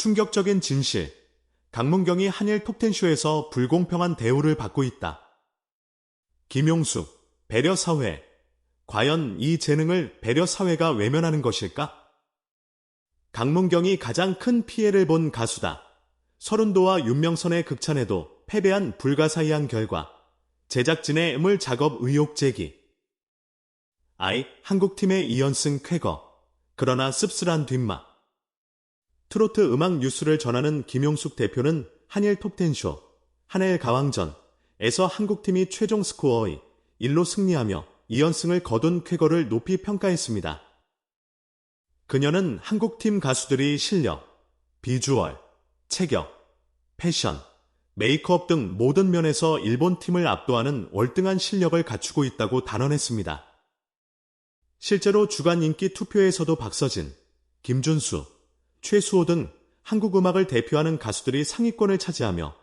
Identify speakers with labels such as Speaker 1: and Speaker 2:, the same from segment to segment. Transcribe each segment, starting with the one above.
Speaker 1: 충격적인 진실. 강문경이 한일 톱텐쇼에서 불공평한 대우를 받고 있다. 김용숙, 배려사회. 과연 이 재능을 배려사회가 외면하는 것일까? 강문경이 가장 큰 피해를 본 가수다. 서른도와 윤명선의 극찬에도 패배한 불가사의한 결과 제작진의 물 작업 의혹 제기 아이 한국팀의 이연승 쾌거 그러나 씁쓸한 뒷맛 트로트 음악 뉴스를 전하는 김용숙 대표는 한일 톱텐쇼 한일 가왕전에서 한국팀이 최종 스코어의 1로 승리하며 이연승을 거둔 쾌거를 높이 평가했습니다. 그녀는 한국팀 가수들이 실력, 비주얼, 체격, 패션, 메이크업 등 모든 면에서 일본 팀을 압도하는 월등한 실력을 갖추고 있다고 단언했습니다. 실제로 주간 인기 투표에서도 박서진, 김준수, 최수호 등 한국 음악을 대표하는 가수들이 상위권을 차지하며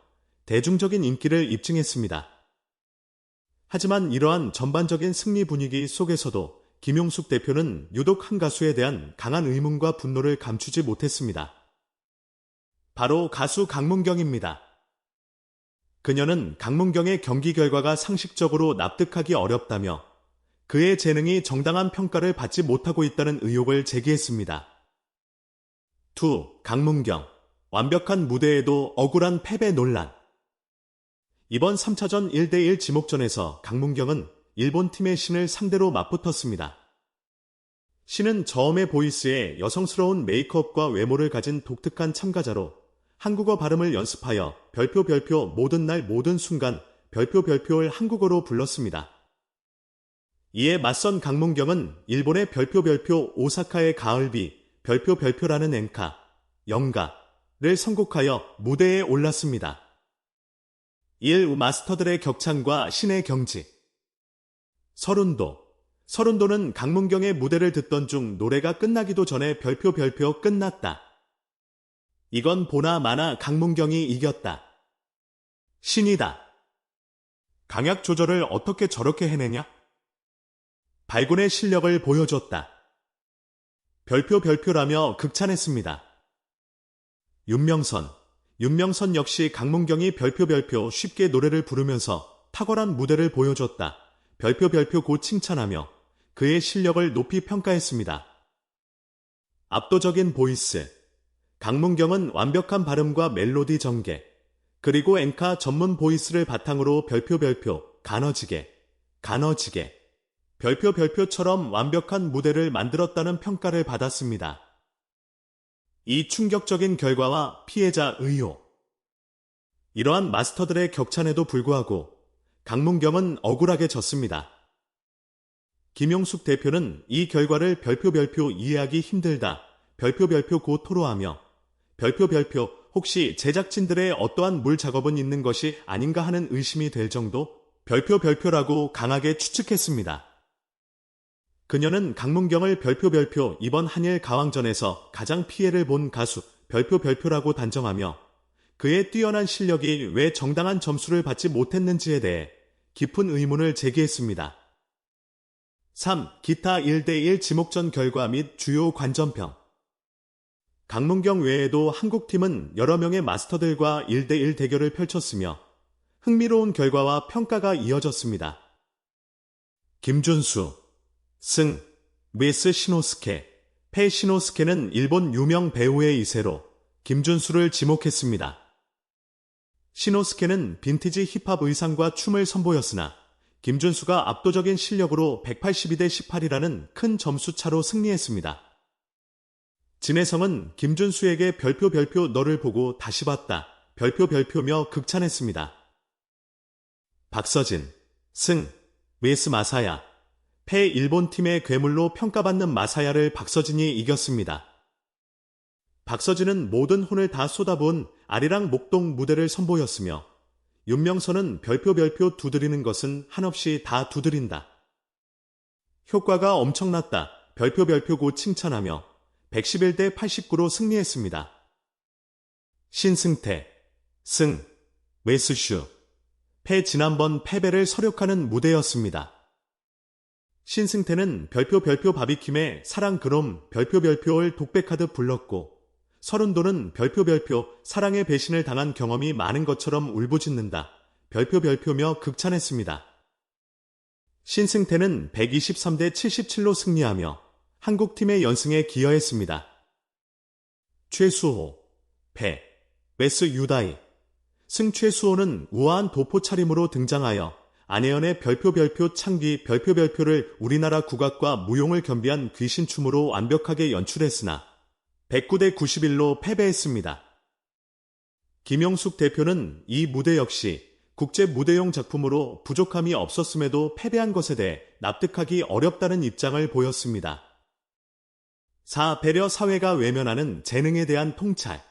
Speaker 1: 대중적인 인기를 입증했습니다. 하지만 이러한 전반적인 승리 분위기 속에서도 김용숙 대표는 유독 한 가수에 대한 강한 의문과 분노를 감추지 못했습니다. 바로 가수 강문경입니다. 그녀는 강문경의 경기 결과가 상식적으로 납득하기 어렵다며 그의 재능이 정당한 평가를 받지 못하고 있다는 의혹을 제기했습니다. 2. 강문경 완벽한 무대에도 억울한 패배 논란 이번 3차전 1대1 지목전에서 강문경은 일본 팀의 신을 상대로 맞붙었습니다. 신은 저음의 보이스에 여성스러운 메이크업과 외모를 가진 독특한 참가자로 한국어 발음을 연습하여 별표 별표 모든 날 모든 순간 별표 별표를 한국어로 불렀습니다. 이에 맞선 강문경은 일본의 별표 별표 오사카의 가을비 별표 별표라는 엔카, 영가를 선곡하여 무대에 올랐습니다. 1. 마스터들의 격창과 신의 경지 서른도 서른도는 강문경의 무대를 듣던 중 노래가 끝나기도 전에 별표 별표 끝났다. 이건 보나 마나 강문경이 이겼다. 신이다. 강약 조절을 어떻게 저렇게 해내냐? 발군의 실력을 보여줬다. 별표 별표라며 극찬했습니다. 윤명선. 윤명선 역시 강문경이 별표 별표 쉽게 노래를 부르면서 탁월한 무대를 보여줬다. 별표 별표 고 칭찬하며 그의 실력을 높이 평가했습니다. 압도적인 보이스. 강문경은 완벽한 발음과 멜로디 전개, 그리고 엔카 전문 보이스를 바탕으로 별표 별표, 가너지게, 가너지게, 별표 별표처럼 완벽한 무대를 만들었다는 평가를 받았습니다. 이 충격적인 결과와 피해자 의혹. 이러한 마스터들의 격찬에도 불구하고 강문경은 억울하게 졌습니다. 김용숙 대표는 이 결과를 별표 별표 이해하기 힘들다, 별표 별표 고 토로하며 별표 별표 혹시 제작진들의 어떠한 물 작업은 있는 것이 아닌가 하는 의심이 될 정도 별표 별표라고 강하게 추측했습니다. 그녀는 강문경을 별표 별표 이번 한일 가왕전에서 가장 피해를 본 가수 별표 별표라고 단정하며 그의 뛰어난 실력이 왜 정당한 점수를 받지 못했는지에 대해 깊은 의문을 제기했습니다. 3. 기타 1대1 지목전 결과 및 주요 관전평 강문경 외에도 한국팀은 여러 명의 마스터들과 1대1 대결을 펼쳤으며 흥미로운 결과와 평가가 이어졌습니다. 김준수, 승, 웨스 시노스케, 페 시노스케는 일본 유명 배우의 이세로 김준수를 지목했습니다. 시노스케는 빈티지 힙합 의상과 춤을 선보였으나 김준수가 압도적인 실력으로 182대 18이라는 큰 점수 차로 승리했습니다. 진혜성은 김준수에게 별표 별표 너를 보고 다시 봤다. 별표 별표며 극찬했습니다. 박서진, 승, 웨스 마사야, 패 일본팀의 괴물로 평가받는 마사야를 박서진이 이겼습니다. 박서진은 모든 혼을 다 쏟아부은 아리랑 목동 무대를 선보였으며 윤명선은 별표 별표 두드리는 것은 한없이 다 두드린다. 효과가 엄청났다. 별표 별표고 칭찬하며 111대 89로 승리했습니다. 신승태, 승, 웨스슈, 패 지난번 패배를 서력하는 무대였습니다. 신승태는 별표 별표 바비킴의 사랑 그놈 별표 별표를 독백하듯 불렀고 서른도는 별표 별표 사랑의 배신을 당한 경험이 많은 것처럼 울부짖는다. 별표 별표며 극찬했습니다. 신승태는 123대 77로 승리하며 한국팀의 연승에 기여했습니다. 최수호, 배, 웨스 유다이, 승 최수호는 우아한 도포 차림으로 등장하여 안혜연의 별표 별표 창기 별표 별표를 우리나라 국악과 무용을 겸비한 귀신춤으로 완벽하게 연출했으나 109대 91로 패배했습니다. 김영숙 대표는 이 무대 역시 국제 무대용 작품으로 부족함이 없었음에도 패배한 것에 대해 납득하기 어렵다는 입장을 보였습니다. 4. 배려 사회가 외면하는 재능에 대한 통찰.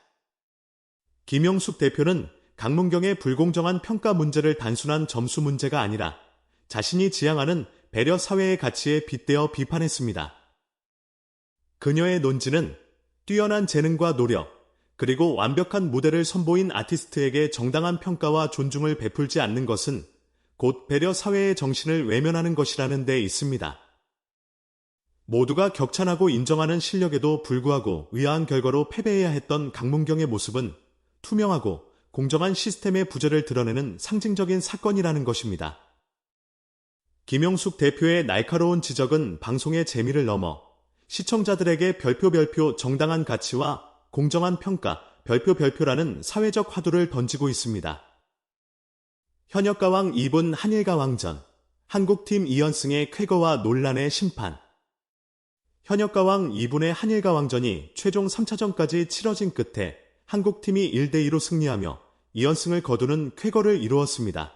Speaker 1: 김영숙 대표는 강문경의 불공정한 평가 문제를 단순한 점수 문제가 아니라 자신이 지향하는 배려 사회의 가치에 빗대어 비판했습니다. 그녀의 논지는 뛰어난 재능과 노력, 그리고 완벽한 무대를 선보인 아티스트에게 정당한 평가와 존중을 베풀지 않는 것은 곧 배려 사회의 정신을 외면하는 것이라는 데 있습니다. 모두가 격찬하고 인정하는 실력에도 불구하고 의아한 결과로 패배해야 했던 강문경의 모습은 투명하고 공정한 시스템의 부재를 드러내는 상징적인 사건이라는 것입니다. 김용숙 대표의 날카로운 지적은 방송의 재미를 넘어 시청자들에게 별표 별표 정당한 가치와 공정한 평가 별표 별표라는 사회적 화두를 던지고 있습니다. 현역 가왕 2분 한일 가왕전 한국팀 2연승의 쾌거와 논란의 심판 현역 가왕 2분의 한일 가왕전이 최종 3차전까지 치러진 끝에 한국팀이 1대2로 승리하며 2연승을 거두는 쾌거를 이루었습니다.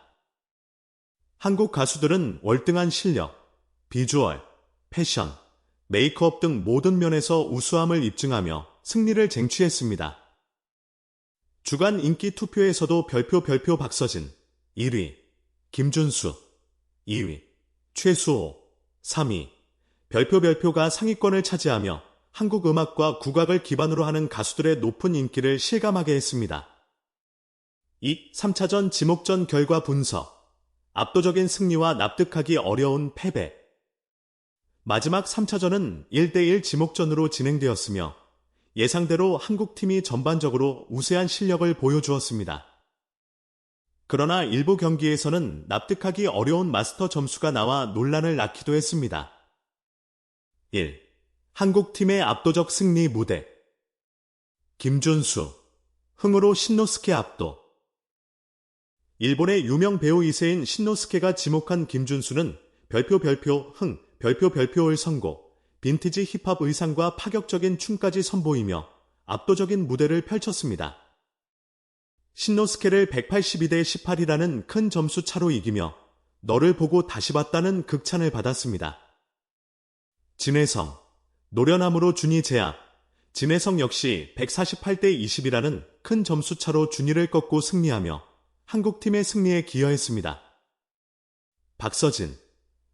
Speaker 1: 한국 가수들은 월등한 실력, 비주얼, 패션, 메이크업 등 모든 면에서 우수함을 입증하며 승리를 쟁취했습니다. 주간 인기 투표에서도 별표 별표 박서진 1위, 김준수 2위, 최수호 3위, 별표 별표가 상위권을 차지하며 한국 음악과 국악을 기반으로 하는 가수들의 높은 인기를 실감하게 했습니다. 2. 3차전 지목전 결과 분석 압도적인 승리와 납득하기 어려운 패배 마지막 3차전은 1대1 지목전으로 진행되었으며 예상대로 한국팀이 전반적으로 우세한 실력을 보여주었습니다. 그러나 일부 경기에서는 납득하기 어려운 마스터 점수가 나와 논란을 낳기도 했습니다. 1. 한국팀의 압도적 승리 무대 김준수 흥으로 신노스케 압도 일본의 유명 배우 이세인 신노스케가 지목한 김준수는 별표 별표 흥 별표 별표를 선고 빈티지 힙합 의상과 파격적인 춤까지 선보이며 압도적인 무대를 펼쳤습니다. 신노스케를 182대 18이라는 큰 점수 차로 이기며 너를 보고 다시 봤다는 극찬을 받았습니다. 진혜성, 노련함으로 준이 제압, 진혜성 역시 148대 20이라는 큰 점수 차로 준이를 꺾고 승리하며 한국팀의 승리에 기여했습니다. 박서진,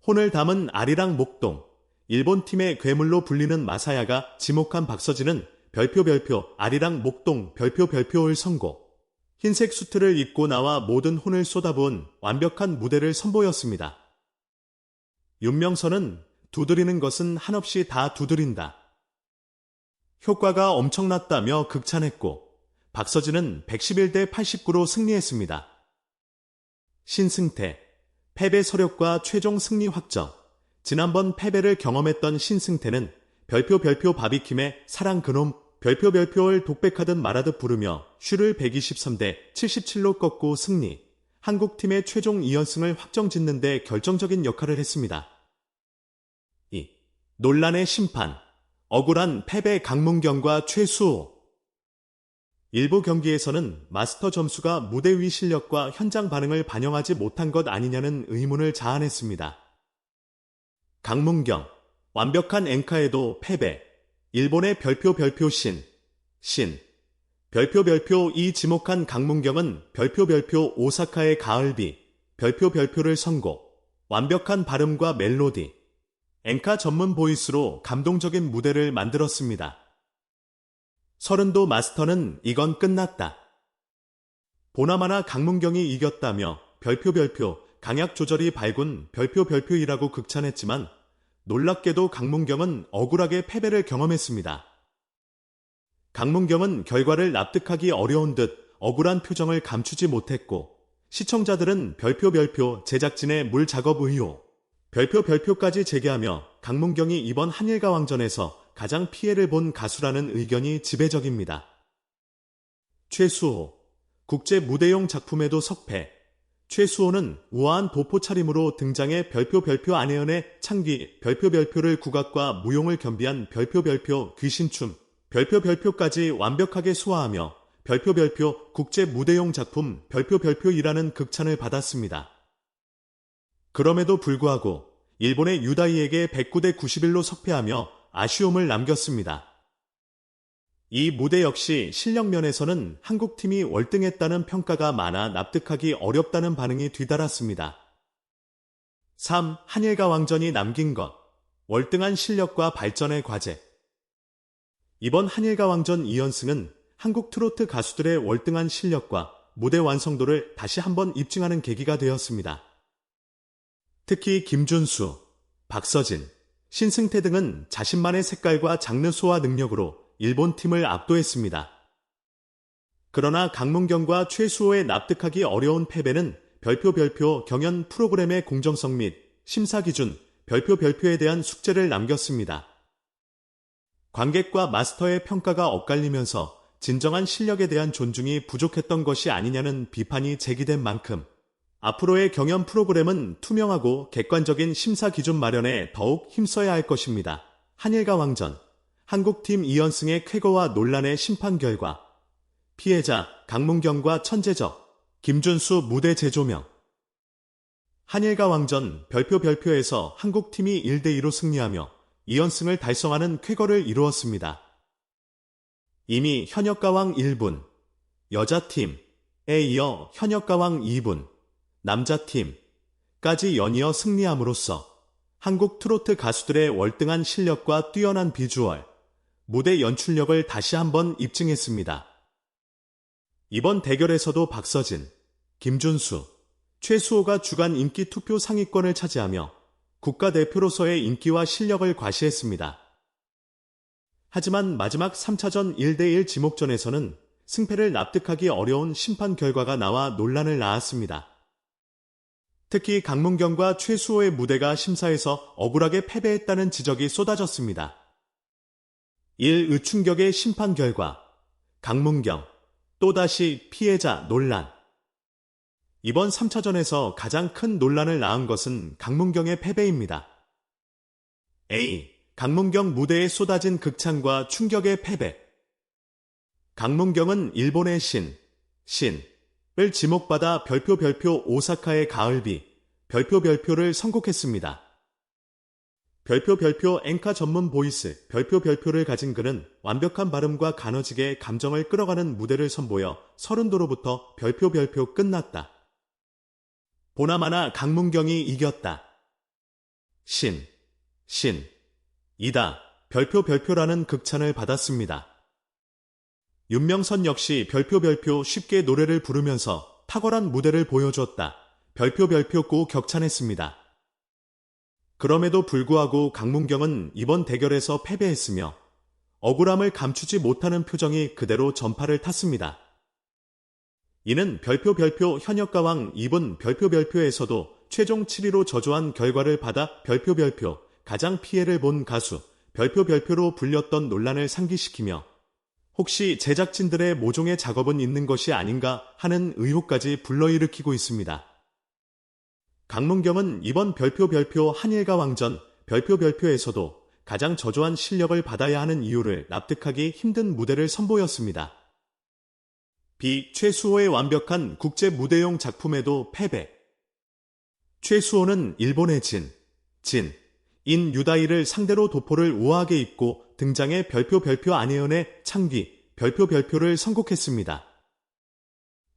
Speaker 1: 혼을 담은 아리랑 목동, 일본 팀의 괴물로 불리는 마사야가 지목한 박서진은 별표 별표 아리랑 목동 별표 별표를 선고, 흰색 수트를 입고 나와 모든 혼을 쏟아부은 완벽한 무대를 선보였습니다. 윤명선은 두드리는 것은 한없이 다 두드린다. 효과가 엄청났다며 극찬했고 박서진은 111대 89로 승리했습니다. 신승태, 패배 서력과 최종 승리 확정. 지난번 패배를 경험했던 신승태는 별표 별표 바비킴의 사랑 그놈 별표 별표를 독백하듯 말하듯 부르며 슈를 123대 77로 꺾고 승리. 한국팀의 최종 2연승을 확정 짓는 데 결정적인 역할을 했습니다. 논란의 심판, 억울한 패배 강문경과 최수호. 일부 경기에서는 마스터 점수가 무대 위 실력과 현장 반응을 반영하지 못한 것 아니냐는 의문을 자아냈습니다. 강문경, 완벽한 앵카에도 패배, 일본의 별표 별표 신, 신, 별표 별표 이 지목한 강문경은 별표 별표 오사카의 가을비, 별표 별표를 선고, 완벽한 발음과 멜로디, 앵카 전문 보이스로 감동적인 무대를 만들었습니다. 서른도 마스터는 이건 끝났다. 보나마나 강문경이 이겼다며 별표 별표 강약 조절이 발군 별표 별표이라고 극찬했지만 놀랍게도 강문경은 억울하게 패배를 경험했습니다. 강문경은 결과를 납득하기 어려운 듯 억울한 표정을 감추지 못했고 시청자들은 별표 별표 제작진의 물 작업 의혹 별표 별표까지 제기하며 강문경이 이번 한일가 왕전에서 가장 피해를 본 가수라는 의견이 지배적입니다. 최수호 국제 무대용 작품에도 석패 최수호는 우아한 도포 차림으로 등장해 별표 별표 안혜연의 창기 별표 별표를 국악과 무용을 겸비한 별표 별표 귀신춤 별표 별표까지 완벽하게 소화하며 별표 별표 국제 무대용 작품 별표 별표이라는 극찬을 받았습니다. 그럼에도 불구하고 일본의 유다이에게 109대 91로 석패하며 아쉬움을 남겼습니다. 이 무대 역시 실력 면에서는 한국팀이 월등했다는 평가가 많아 납득하기 어렵다는 반응이 뒤따랐습니다. 3. 한일과 왕전이 남긴 것. 월등한 실력과 발전의 과제. 이번 한일과 왕전 2연승은 한국 트로트 가수들의 월등한 실력과 무대 완성도를 다시 한번 입증하는 계기가 되었습니다. 특히 김준수, 박서진, 신승태 등은 자신만의 색깔과 장르 소화 능력으로 일본 팀을 압도했습니다. 그러나 강문경과 최수호의 납득하기 어려운 패배는 별표 별표 경연 프로그램의 공정성 및 심사 기준 별표 별표에 대한 숙제를 남겼습니다. 관객과 마스터의 평가가 엇갈리면서 진정한 실력에 대한 존중이 부족했던 것이 아니냐는 비판이 제기된 만큼 앞으로의 경연 프로그램은 투명하고 객관적인 심사 기준 마련에 더욱 힘써야 할 것입니다. 한일과 왕전 한국팀 2연승의 쾌거와 논란의 심판 결과 피해자 강문경과 천재적 김준수 무대 재조명 한일과 왕전 별표 별표에서 한국팀이 1대2로 승리하며 2연승을 달성하는 쾌거를 이루었습니다. 이미 현역 가왕 1분, 여자팀에 이어 현역 가왕 2분, 남자팀까지 연이어 승리함으로써 한국 트로트 가수들의 월등한 실력과 뛰어난 비주얼, 무대 연출력을 다시 한번 입증했습니다. 이번 대결에서도 박서진, 김준수, 최수호가 주간 인기 투표 상위권을 차지하며 국가대표로서의 인기와 실력을 과시했습니다. 하지만 마지막 3차전 1대1 지목전에서는 승패를 납득하기 어려운 심판 결과가 나와 논란을 낳았습니다. 특히 강문경과 최수호의 무대가 심사에서 억울하게 패배했다는 지적이 쏟아졌습니다. 1. 의충격의 심판 결과 강문경 또다시 피해자 논란 이번 3차전에서 가장 큰 논란을 낳은 것은 강문경의 패배입니다. A. 강문경 무대에 쏟아진 극찬과 충격의 패배 강문경은 일본의 신, 신 을 지목받아 별표 별표 오사카의 가을비, 별표 별표를 선곡했습니다. 별표 별표 앵카 전문 보이스 별표 별표를 가진 그는 완벽한 발음과 가너지게 감정을 끌어가는 무대를 선보여 서른도로부터 별표 별표 끝났다. 보나마나 강문경이 이겼다. 신, 신, 이다. 별표 별표라는 극찬을 받았습니다. 윤명선 역시 별표 별표 쉽게 노래를 부르면서 탁월한 무대를 보여주었다. 별표 별표 고 격찬했습니다. 그럼에도 불구하고 강문경은 이번 대결에서 패배했으며 억울함을 감추지 못하는 표정이 그대로 전파를 탔습니다. 이는 별표 별표 현역가왕 2분 별표 별표에서도 최종 7위로 저조한 결과를 받아 별표 별표 가장 피해를 본 가수 별표 별표로 불렸던 논란을 상기시키며 혹시 제작진들의 모종의 작업은 있는 것이 아닌가 하는 의혹까지 불러일으키고 있습니다. 강문경은 이번 별표 별표 한일가 왕전 별표 별표에서도 가장 저조한 실력을 받아야 하는 이유를 납득하기 힘든 무대를 선보였습니다. 비 최수호의 완벽한 국제 무대용 작품에도 패배. 최수호는 일본의 진, 진, 인 유다이를 상대로 도포를 우아하게 입고 등장해 별표 별표 안혜연의 창기, 별표 별표를 선곡했습니다.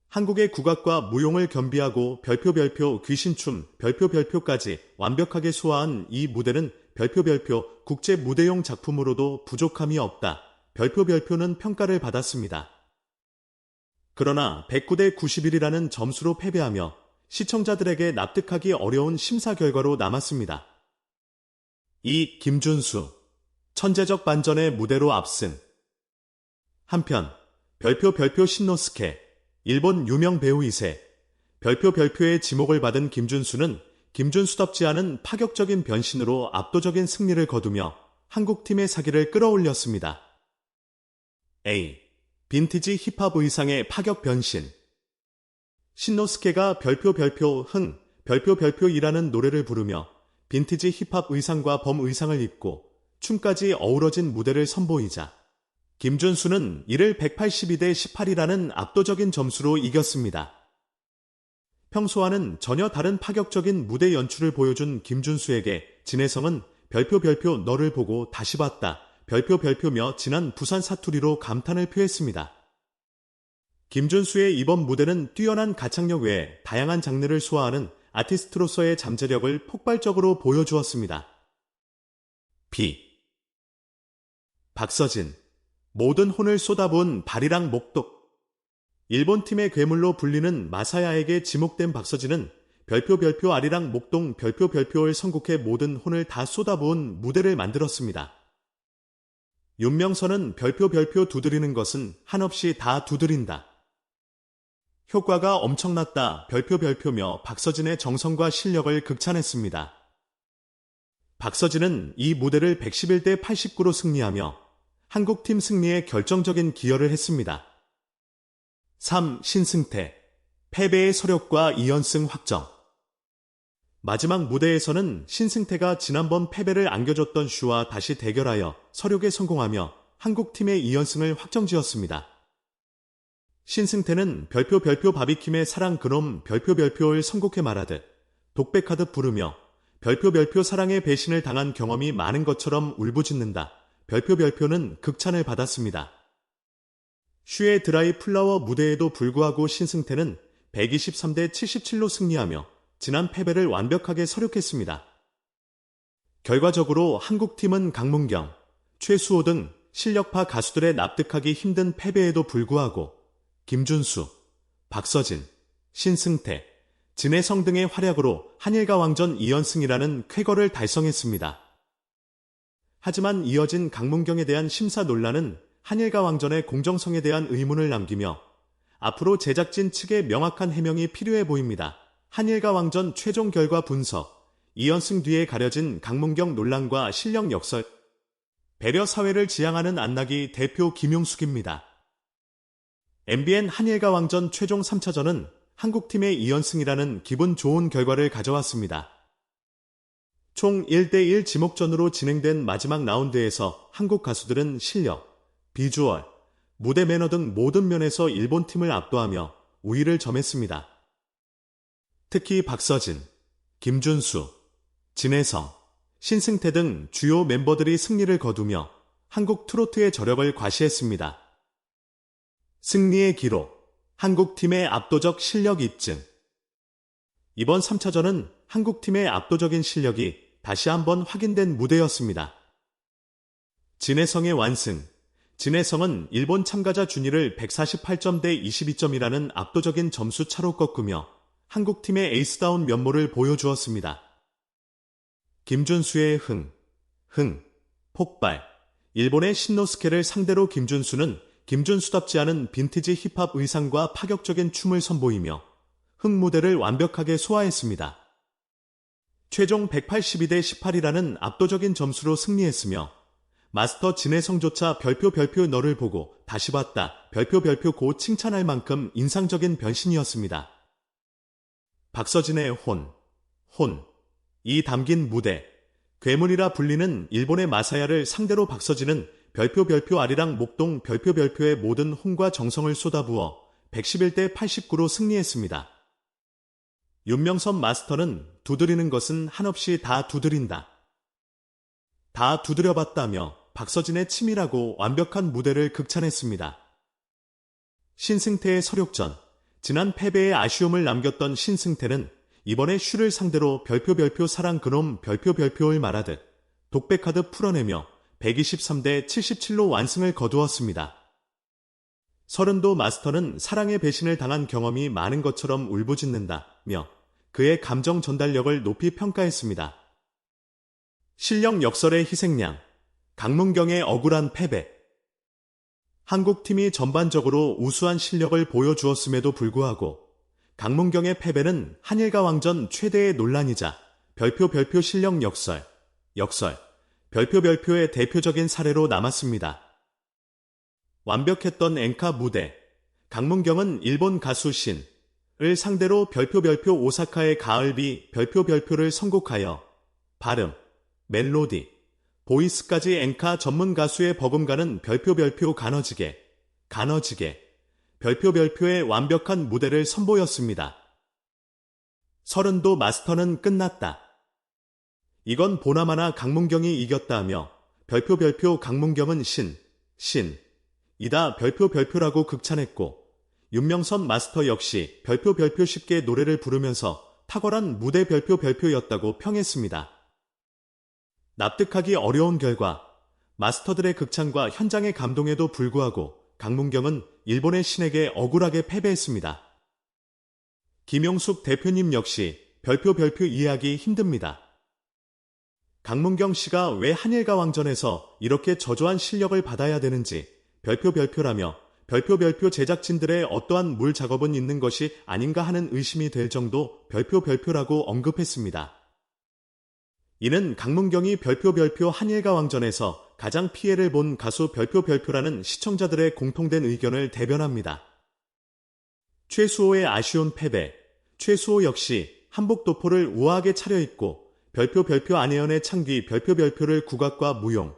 Speaker 1: 한국의 국악과 무용을 겸비하고 별표 별표 귀신춤 별표 별표까지 완벽하게 소화한 이 무대는 별표 별표 국제 무대용 작품으로도 부족함이 없다. 별표 별표는 평가를 받았습니다. 그러나 109대 91이라는 점수로 패배하며 시청자들에게 납득하기 어려운 심사 결과로 남았습니다. 이 김준수 천재적 반전의 무대로 앞선 한편 별표 별표 신노스케 일본 유명 배우 이세 별표 별표의 지목을 받은 김준수는 김준수답지 않은 파격적인 변신으로 압도적인 승리를 거두며 한국팀의 사기를 끌어올렸습니다. A. 빈티지 힙합 의상의 파격 변신 신노스케가 별표 별표 흥 별표 별표이라는 노래를 부르며 빈티지 힙합 의상과 범 의상을 입고 춤까지 어우러진 무대를 선보이자 김준수는 이를 182대 18이라는 압도적인 점수로 이겼습니다. 평소와는 전혀 다른 파격적인 무대 연출을 보여준 김준수에게 진혜성은 별표 별표 너를 보고 다시 봤다. 별표 별표며 지난 부산 사투리로 감탄을 표했습니다. 김준수의 이번 무대는 뛰어난 가창력 외에 다양한 장르를 소화하는 아티스트로서의 잠재력을 폭발적으로 보여주었습니다. B. 박서진 모든 혼을 쏟아부은 발이랑 목독 일본 팀의 괴물로 불리는 마사야에게 지목된 박서진은 별표 별표 아리랑 목동 별표 별표를 선곡해 모든 혼을 다 쏟아부은 무대를 만들었습니다. 윤명선은 별표 별표 두드리는 것은 한없이 다 두드린다. 효과가 엄청났다 별표 별표며 박서진의 정성과 실력을 극찬했습니다. 박서진은 이 무대를 111대 89로 승리하며 한국팀 승리에 결정적인 기여를 했습니다. 3. 신승태 패배의 서력과 2연승 확정 마지막 무대에서는 신승태가 지난번 패배를 안겨줬던 슈와 다시 대결하여 서력에 성공하며 한국팀의 2연승을 확정지었습니다. 신승태는 별표 별표 바비킴의 사랑 그놈 별표 별표를 선곡해 말하듯 독백하듯 부르며 별표 별표 사랑의 배신을 당한 경험이 많은 것처럼 울부짖는다. 별표 별표는 극찬을 받았습니다. 슈의 드라이 플라워 무대에도 불구하고 신승태는 123대 77로 승리하며 지난 패배를 완벽하게 서력했습니다. 결과적으로 한국팀은 강문경, 최수호 등 실력파 가수들의 납득하기 힘든 패배에도 불구하고 김준수, 박서진, 신승태, 진해성 등의 활약으로 한일과 왕전 2연승이라는 쾌거를 달성했습니다. 하지만 이어진 강문경에 대한 심사 논란은 한일과 왕전의 공정성에 대한 의문을 남기며 앞으로 제작진 측의 명확한 해명이 필요해 보입니다. 한일과 왕전 최종 결과 분석, 이연승 뒤에 가려진 강문경 논란과 실력 역설, 배려 사회를 지향하는 안나기 대표 김용숙입니다. MBN 한일과 왕전 최종 3차전은 한국팀의 2연승이라는 기분 좋은 결과를 가져왔습니다. 총 1대1 지목전으로 진행된 마지막 라운드에서 한국 가수들은 실력, 비주얼, 무대 매너 등 모든 면에서 일본 팀을 압도하며 우위를 점했습니다. 특히 박서진, 김준수, 진혜성, 신승태 등 주요 멤버들이 승리를 거두며 한국 트로트의 저력을 과시했습니다. 승리의 기록, 한국팀의 압도적 실력 입증. 이번 3차전은 한국팀의 압도적인 실력이 다시 한번 확인된 무대였습니다. 진해성의 완승, 진해성은 일본 참가자 준위를 148점 대 22점이라는 압도적인 점수 차로 꺾으며 한국팀의 에이스다운 면모를 보여주었습니다. 김준수의 흥, 흥, 폭발. 일본의 신노스케를 상대로 김준수는 김준수답지 않은 빈티지 힙합 의상과 파격적인 춤을 선보이며 흥 무대를 완벽하게 소화했습니다. 최종 182대 18이라는 압도적인 점수로 승리했으며 마스터 진해성조차 별표 별표 너를 보고 다시 봤다. 별표 별표 고 칭찬할 만큼 인상적인 변신이었습니다. 박서진의 혼, 혼, 이 담긴 무대, 괴물이라 불리는 일본의 마사야를 상대로 박서진은 별표 별표 아리랑 목동 별표 별표의 모든 혼과 정성을 쏟아부어 111대 89로 승리했습니다. 윤명선 마스터는 두드리는 것은 한없이 다 두드린다. 다 두드려봤다며 박서진의 치밀하고 완벽한 무대를 극찬했습니다. 신승태의 서력전, 지난 패배의 아쉬움을 남겼던 신승태는 이번에 슈를 상대로 별표 별표 사랑 그놈 별표 별표를 말하듯 독백하듯 풀어내며 123대 77로 완승을 거두었습니다. 서른도 마스터는 사랑의 배신을 당한 경험이 많은 것처럼 울부짖는다며 그의 감정 전달력을 높이 평가했습니다. 실력 역설의 희생양, 강문경의 억울한 패배. 한국팀이 전반적으로 우수한 실력을 보여주었음에도 불구하고 강문경의 패배는 한일과 왕전 최대의 논란이자 별표 별표 실력 역설, 역설, 별표 별표의 대표적인 사례로 남았습니다. 완벽했던 앵카 무대, 강문경은 일본 가수 신 을 상대로 별표 별표 오사카의 가을비 별표 별표를 선곡하여 발음, 멜로디, 보이스까지 앵카 전문 가수의 버금가는 별표 별표 가너지게, 가너지게, 별표 별표의 완벽한 무대를 선보였습니다. 서른도 마스터는 끝났다. 이건 보나마나 강문경이 이겼다며 별표 별표 강문경은 신, 신, 이다 별표 별표라고 극찬했고 윤명선 마스터 역시 별표 별표 쉽게 노래를 부르면서 탁월한 무대 별표 별표였다고 평했습니다. 납득하기 어려운 결과 마스터들의 극찬과 현장의 감동에도 불구하고 강문경은 일본의 신에게 억울하게 패배했습니다. 김용숙 대표님 역시 별표 별표 이해하기 힘듭니다. 강문경 씨가 왜 한일가 왕전에서 이렇게 저조한 실력을 받아야 되는지 별표 별표라며 별표 별표 제작진들의 어떠한 물 작업은 있는 것이 아닌가 하는 의심이 될 정도 별표 별표라고 언급했습니다. 이는 강문경이 별표 별표 한일가 왕전에서 가장 피해를 본 가수 별표 별표라는 시청자들의 공통된 의견을 대변합니다. 최수호의 아쉬운 패배, 최수호 역시 한복 도포를 우아하게 차려입고 별표 별표 안혜연의 창귀 별표 별표를 국악과 무용,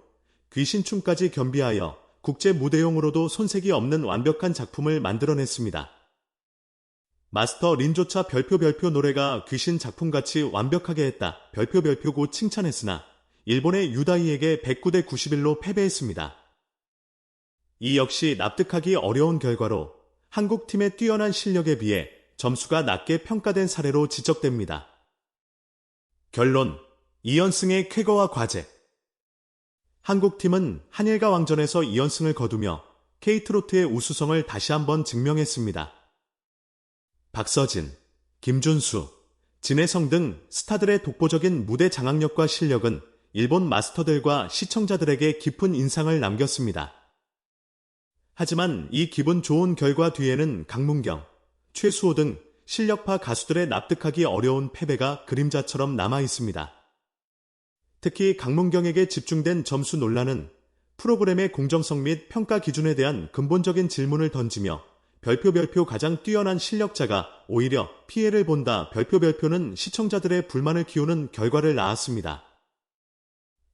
Speaker 1: 귀신춤까지 겸비하여 국제 무대용으로도 손색이 없는 완벽한 작품을 만들어냈습니다. 마스터 린조차 별표 별표 노래가 귀신 작품같이 완벽하게 했다. 별표 별표고 칭찬했으나 일본의 유다이에게 109대 91로 패배했습니다. 이 역시 납득하기 어려운 결과로 한국 팀의 뛰어난 실력에 비해 점수가 낮게 평가된 사례로 지적됩니다. 결론 2연승의 쾌거와 과제 한국팀은 한일과 왕전에서 2연승을 거두며 케이트로트의 우수성을 다시 한번 증명했습니다. 박서진, 김준수, 진혜성 등 스타들의 독보적인 무대 장악력과 실력은 일본 마스터들과 시청자들에게 깊은 인상을 남겼습니다. 하지만 이 기분 좋은 결과 뒤에는 강문경, 최수호 등 실력파 가수들의 납득하기 어려운 패배가 그림자처럼 남아 있습니다. 특히 강문경에게 집중된 점수 논란은 프로그램의 공정성 및 평가 기준에 대한 근본적인 질문을 던지며 별표 별표 가장 뛰어난 실력자가 오히려 피해를 본다 별표 별표는 시청자들의 불만을 키우는 결과를 낳았습니다.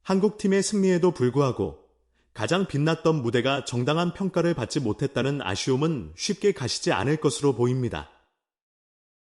Speaker 1: 한국팀의 승리에도 불구하고 가장 빛났던 무대가 정당한 평가를 받지 못했다는 아쉬움은 쉽게 가시지 않을 것으로 보입니다.